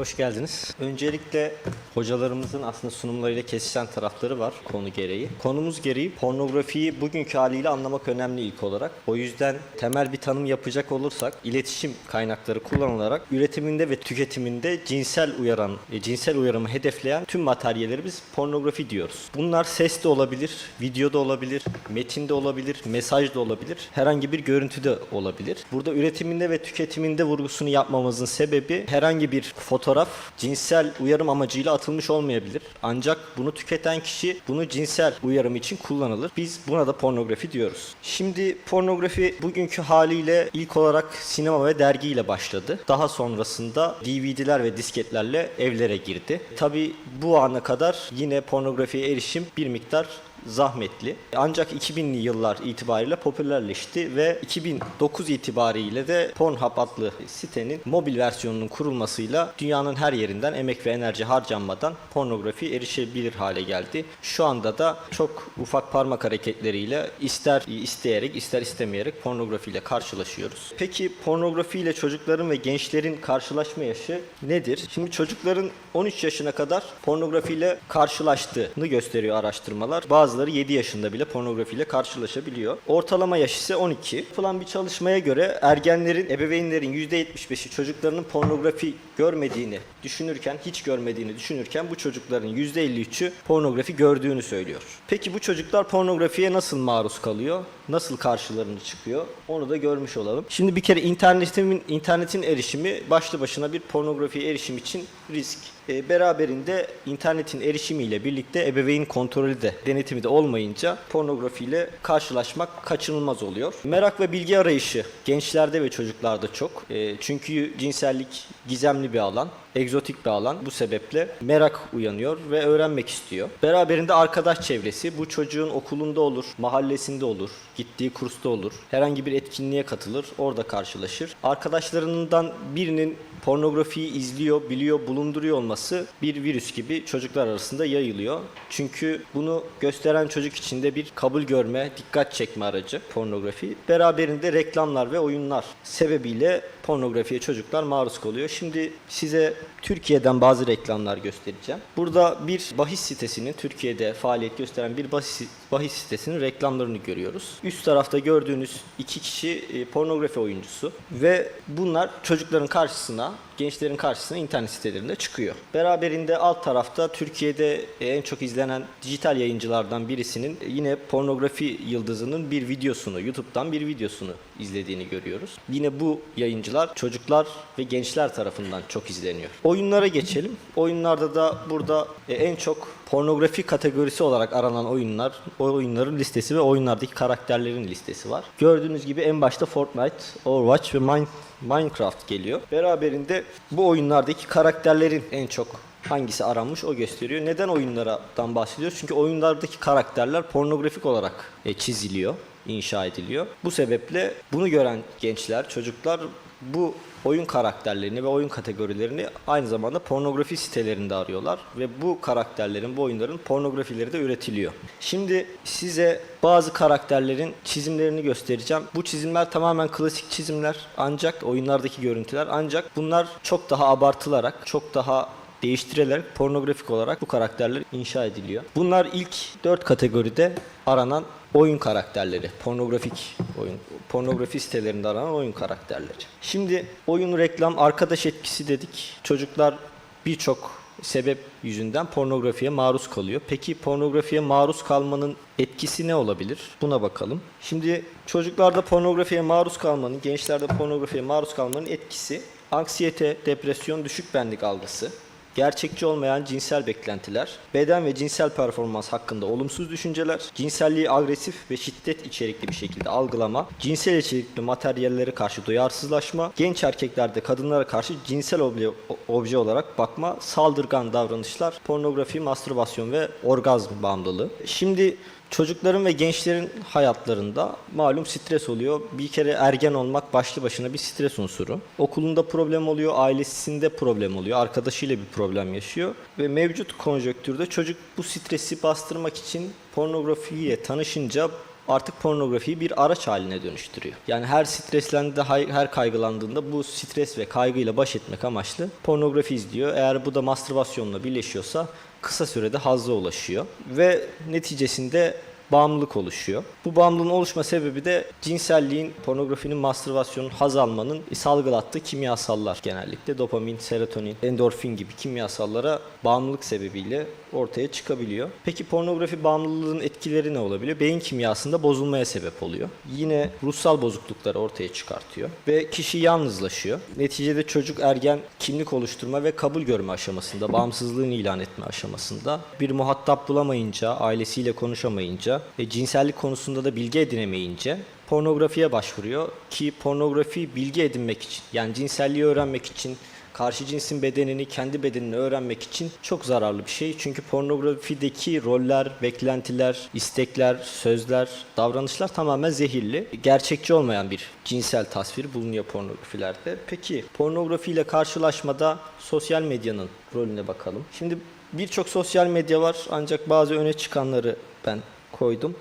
Hoş geldiniz. Öncelikle hocalarımızın aslında sunumlarıyla kesişen tarafları var konu gereği. Konumuz gereği pornografiyi bugünkü haliyle anlamak önemli ilk olarak. O yüzden temel bir tanım yapacak olursak iletişim kaynakları kullanılarak üretiminde ve tüketiminde cinsel uyaran, e, cinsel uyarımı hedefleyen tüm materyalleri biz pornografi diyoruz. Bunlar ses de olabilir, video da olabilir, metin de olabilir, mesaj da olabilir, herhangi bir görüntü de olabilir. Burada üretiminde ve tüketiminde vurgusunu yapmamızın sebebi herhangi bir fotoğraf cinsel uyarım amacıyla atılmış olmayabilir. Ancak bunu tüketen kişi bunu cinsel uyarım için kullanılır. Biz buna da pornografi diyoruz. Şimdi pornografi bugünkü haliyle ilk olarak sinema ve dergiyle başladı. Daha sonrasında DVD'ler ve disketlerle evlere girdi. Tabi bu ana kadar yine pornografiye erişim bir miktar zahmetli. Ancak 2000'li yıllar itibariyle popülerleşti ve 2009 itibariyle de Pornhub adlı sitenin mobil versiyonunun kurulmasıyla dünyanın her yerinden emek ve enerji harcanmadan pornografi erişebilir hale geldi. Şu anda da çok ufak parmak hareketleriyle ister isteyerek ister istemeyerek pornografiyle karşılaşıyoruz. Peki pornografiyle çocukların ve gençlerin karşılaşma yaşı nedir? Şimdi çocukların 13 yaşına kadar pornografiyle karşılaştığını gösteriyor araştırmalar. Bazıları 7 yaşında bile pornografiyle karşılaşabiliyor. Ortalama yaş ise 12. Yapılan bir çalışmaya göre ergenlerin, ebeveynlerin %75'i çocuklarının pornografi görmediğini düşünürken, hiç görmediğini düşünürken bu çocukların %53'ü pornografi gördüğünü söylüyor. Peki bu çocuklar pornografiye nasıl maruz kalıyor? Nasıl karşılarına çıkıyor? Onu da görmüş olalım. Şimdi bir kere internetin internetin erişimi başlı başına bir pornografiye erişim için risk. E, beraberinde internetin erişimiyle birlikte ebeveyn kontrolü de denetimi de olmayınca pornografiyle karşılaşmak kaçınılmaz oluyor. Merak ve bilgi arayışı gençlerde ve çocuklarda çok. E, çünkü cinsellik gizemli bir alan, egzotik bir alan. Bu sebeple merak uyanıyor ve öğrenmek istiyor. Beraberinde arkadaş çevresi bu çocuğun okulunda olur, mahallesinde olur, gittiği kursta olur. Herhangi bir etkinliğe katılır, orada karşılaşır. Arkadaşlarından birinin pornografiyi izliyor, biliyor, bulunduruyor olması bir virüs gibi çocuklar arasında yayılıyor. Çünkü bunu gösteren çocuk için de bir kabul görme, dikkat çekme aracı pornografi. Beraberinde reklamlar ve oyunlar sebebiyle pornografiye çocuklar maruz kalıyor. Şimdi size Türkiye'den bazı reklamlar göstereceğim. Burada bir bahis sitesinin Türkiye'de faaliyet gösteren bir bahis, bahis sitesinin reklamlarını görüyoruz. Üst tarafta gördüğünüz iki kişi e, pornografi oyuncusu ve bunlar çocukların karşısına, 있습니다. Gençlerin karşısına internet sitelerinde çıkıyor. Beraberinde alt tarafta Türkiye'de en çok izlenen dijital yayıncılardan birisinin yine pornografi yıldızının bir videosunu, YouTube'dan bir videosunu izlediğini görüyoruz. Yine bu yayıncılar çocuklar ve gençler tarafından çok izleniyor. Oyunlara geçelim. Oyunlarda da burada e, en çok pornografi kategorisi olarak aranan oyunlar, o oyunların listesi ve oyunlardaki karakterlerin listesi var. Gördüğünüz gibi en başta Fortnite, Overwatch ve Mine- Minecraft geliyor. Beraberinde bu oyunlardaki karakterlerin en çok hangisi aranmış o gösteriyor. Neden oyunlardan bahsediyoruz? Çünkü oyunlardaki karakterler pornografik olarak e, çiziliyor, inşa ediliyor. Bu sebeple bunu gören gençler, çocuklar bu oyun karakterlerini ve oyun kategorilerini aynı zamanda pornografi sitelerinde arıyorlar ve bu karakterlerin, bu oyunların pornografileri de üretiliyor. Şimdi size bazı karakterlerin çizimlerini göstereceğim. Bu çizimler tamamen klasik çizimler ancak oyunlardaki görüntüler ancak bunlar çok daha abartılarak, çok daha değiştirilerek pornografik olarak bu karakterler inşa ediliyor. Bunlar ilk 4 kategoride aranan oyun karakterleri, pornografik oyun, pornografi sitelerinde aranan oyun karakterleri. Şimdi oyun, reklam, arkadaş etkisi dedik. Çocuklar birçok sebep yüzünden pornografiye maruz kalıyor. Peki pornografiye maruz kalmanın etkisi ne olabilir? Buna bakalım. Şimdi çocuklarda pornografiye maruz kalmanın, gençlerde pornografiye maruz kalmanın etkisi anksiyete, depresyon, düşük benlik algısı, gerçekçi olmayan cinsel beklentiler, beden ve cinsel performans hakkında olumsuz düşünceler, cinselliği agresif ve şiddet içerikli bir şekilde algılama, cinsel içerikli materyallere karşı duyarsızlaşma, genç erkeklerde kadınlara karşı cinsel obje, obje olarak bakma, saldırgan davranışlar, pornografi, mastürbasyon ve orgazm bağımlılığı. Şimdi Çocukların ve gençlerin hayatlarında malum stres oluyor. Bir kere ergen olmak başlı başına bir stres unsuru. Okulunda problem oluyor, ailesinde problem oluyor, arkadaşıyla bir problem yaşıyor. Ve mevcut konjonktürde çocuk bu stresi bastırmak için pornografiyle tanışınca artık pornografiyi bir araç haline dönüştürüyor. Yani her streslendiğinde, her kaygılandığında bu stres ve kaygıyla baş etmek amaçlı pornografi izliyor. Eğer bu da mastürbasyonla birleşiyorsa kısa sürede hazza ulaşıyor ve neticesinde bağımlılık oluşuyor. Bu bağımlılığın oluşma sebebi de cinselliğin, pornografinin, mastürbasyonun, haz almanın salgılattığı kimyasallar genellikle. Dopamin, serotonin, endorfin gibi kimyasallara bağımlılık sebebiyle ortaya çıkabiliyor. Peki pornografi bağımlılığının etkileri ne olabiliyor? Beyin kimyasında bozulmaya sebep oluyor. Yine ruhsal bozuklukları ortaya çıkartıyor ve kişi yalnızlaşıyor. Neticede çocuk ergen kimlik oluşturma ve kabul görme aşamasında, bağımsızlığını ilan etme aşamasında bir muhatap bulamayınca, ailesiyle konuşamayınca ve cinsellik konusunda da bilgi edinemeyince pornografiye başvuruyor ki pornografi bilgi edinmek için yani cinselliği öğrenmek için karşı cinsin bedenini, kendi bedenini öğrenmek için çok zararlı bir şey. Çünkü pornografideki roller, beklentiler, istekler, sözler, davranışlar tamamen zehirli. Gerçekçi olmayan bir cinsel tasvir bulunuyor pornografilerde. Peki pornografiyle karşılaşmada sosyal medyanın rolüne bakalım. Şimdi birçok sosyal medya var ancak bazı öne çıkanları ben koydum.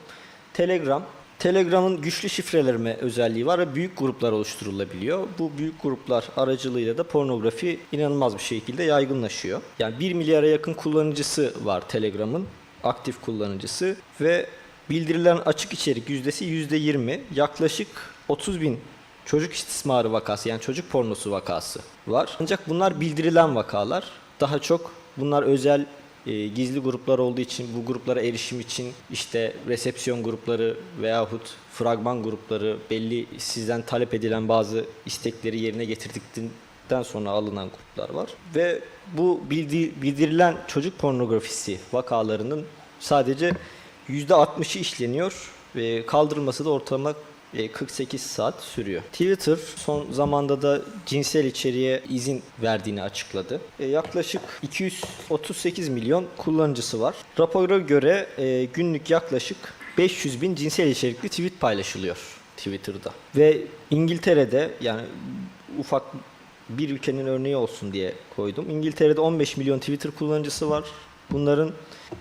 Telegram, Telegram'ın güçlü şifrelenme özelliği var ve büyük gruplar oluşturulabiliyor. Bu büyük gruplar aracılığıyla da pornografi inanılmaz bir şekilde yaygınlaşıyor. Yani 1 milyara yakın kullanıcısı var Telegram'ın, aktif kullanıcısı ve bildirilen açık içerik yüzdesi %20, yaklaşık 30 bin çocuk istismarı vakası yani çocuk pornosu vakası var. Ancak bunlar bildirilen vakalar. Daha çok bunlar özel e, gizli gruplar olduğu için bu gruplara erişim için işte resepsiyon grupları veyahut fragman grupları belli sizden talep edilen bazı istekleri yerine getirdikten sonra alınan gruplar var. Ve bu bildi- bildirilen çocuk pornografisi vakalarının sadece %60'ı işleniyor ve kaldırılması da ortalama 48 saat sürüyor. Twitter son zamanda da cinsel içeriğe izin verdiğini açıkladı. E, Yaklaşık 238 milyon kullanıcısı var. Rapora göre e, günlük yaklaşık 500 bin cinsel içerikli tweet paylaşılıyor Twitter'da. Ve İngiltere'de yani ufak bir ülkenin örneği olsun diye koydum. İngiltere'de 15 milyon Twitter kullanıcısı var. Bunların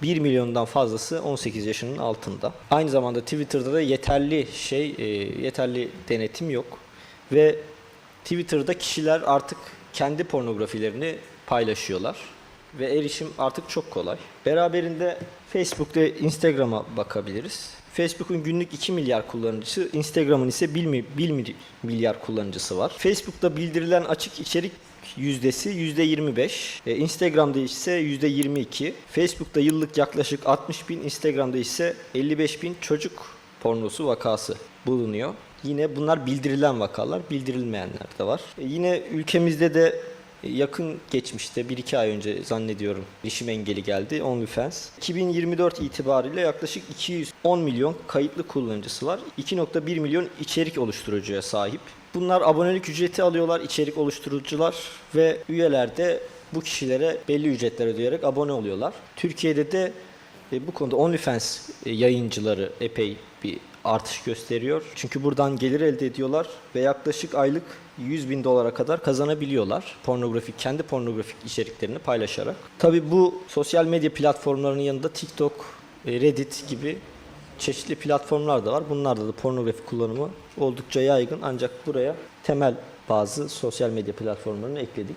1 milyondan fazlası 18 yaşının altında. Aynı zamanda Twitter'da da yeterli şey, e, yeterli denetim yok. Ve Twitter'da kişiler artık kendi pornografilerini paylaşıyorlar. Ve erişim artık çok kolay. Beraberinde Facebook ve Instagram'a bakabiliriz. Facebook'un günlük 2 milyar kullanıcısı, Instagram'ın ise 1 mi- 1 mi- milyar kullanıcısı var. Facebook'ta bildirilen açık içerik yüzdesi %25, e, Instagram'da ise %22. Facebook'ta yıllık yaklaşık 60 bin, Instagram'da ise 55 bin çocuk pornosu vakası bulunuyor. Yine bunlar bildirilen vakalar, bildirilmeyenler de var. E, yine ülkemizde de yakın geçmişte 1-2 ay önce zannediyorum erişim engeli geldi OnlyFans. 2024 itibariyle yaklaşık 210 milyon kayıtlı kullanıcısı var. 2.1 milyon içerik oluşturucuya sahip. Bunlar abonelik ücreti alıyorlar içerik oluşturucular ve üyeler de bu kişilere belli ücretler ödeyerek abone oluyorlar. Türkiye'de de e, bu konuda OnlyFans e, yayıncıları epey bir artış gösteriyor. Çünkü buradan gelir elde ediyorlar ve yaklaşık aylık 100 bin dolara kadar kazanabiliyorlar. Pornografik, kendi pornografik içeriklerini paylaşarak. Tabi bu sosyal medya platformlarının yanında TikTok, e, Reddit gibi çeşitli platformlar da var. Bunlarda da pornografi kullanımı oldukça yaygın ancak buraya temel bazı sosyal medya platformlarını ekledik.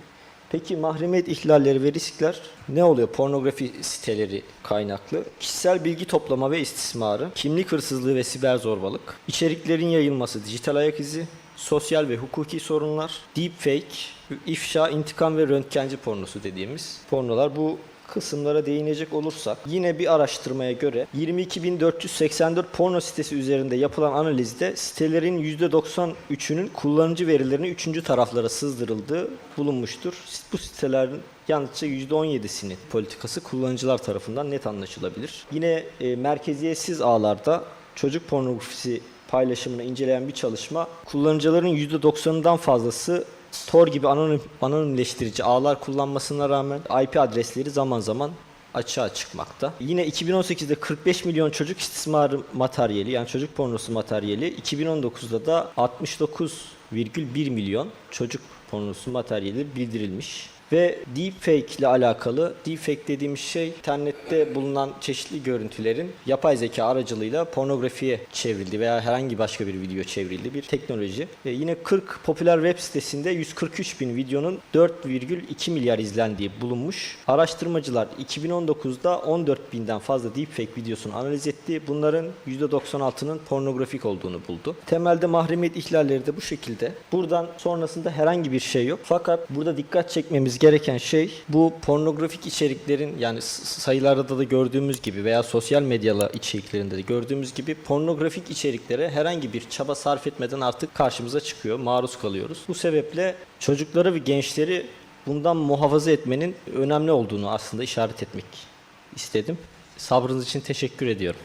Peki mahremiyet ihlalleri ve riskler ne oluyor pornografi siteleri kaynaklı? Kişisel bilgi toplama ve istismarı, kimlik hırsızlığı ve siber zorbalık, içeriklerin yayılması, dijital ayak izi, sosyal ve hukuki sorunlar, deepfake, ifşa, intikam ve röntgenci pornosu dediğimiz pornolar. Bu kısımlara değinecek olursak yine bir araştırmaya göre 22.484 porno sitesi üzerinde yapılan analizde sitelerin %93'ünün kullanıcı verilerini üçüncü taraflara sızdırıldığı bulunmuştur. Bu sitelerin yalnızca %17'sinin politikası kullanıcılar tarafından net anlaşılabilir. Yine e, merkeziyetsiz ağlarda çocuk pornografisi paylaşımını inceleyen bir çalışma kullanıcıların %90'ından fazlası Tor gibi anonim, anonimleştirici ağlar kullanmasına rağmen IP adresleri zaman zaman açığa çıkmakta. Yine 2018'de 45 milyon çocuk istismarı materyali yani çocuk pornosu materyali 2019'da da 69,1 milyon çocuk pornosu materyali bildirilmiş. Ve deepfake ile alakalı, deepfake dediğimiz şey internette bulunan çeşitli görüntülerin yapay zeka aracılığıyla pornografiye çevrildi veya herhangi başka bir video çevrildi bir teknoloji. Ve yine 40 popüler web sitesinde 143 bin videonun 4,2 milyar izlendiği bulunmuş. Araştırmacılar 2019'da 14 binden fazla deepfake videosunu analiz etti. Bunların %96'nın pornografik olduğunu buldu. Temelde mahremiyet ihlalleri de bu şekilde. Buradan sonrasında herhangi bir şey yok. Fakat burada dikkat çekmemiz gereken şey bu pornografik içeriklerin yani sayılarda da gördüğümüz gibi veya sosyal medyala içeriklerinde de gördüğümüz gibi pornografik içeriklere herhangi bir çaba sarf etmeden artık karşımıza çıkıyor, maruz kalıyoruz. Bu sebeple çocukları ve gençleri bundan muhafaza etmenin önemli olduğunu aslında işaret etmek istedim. Sabrınız için teşekkür ediyorum.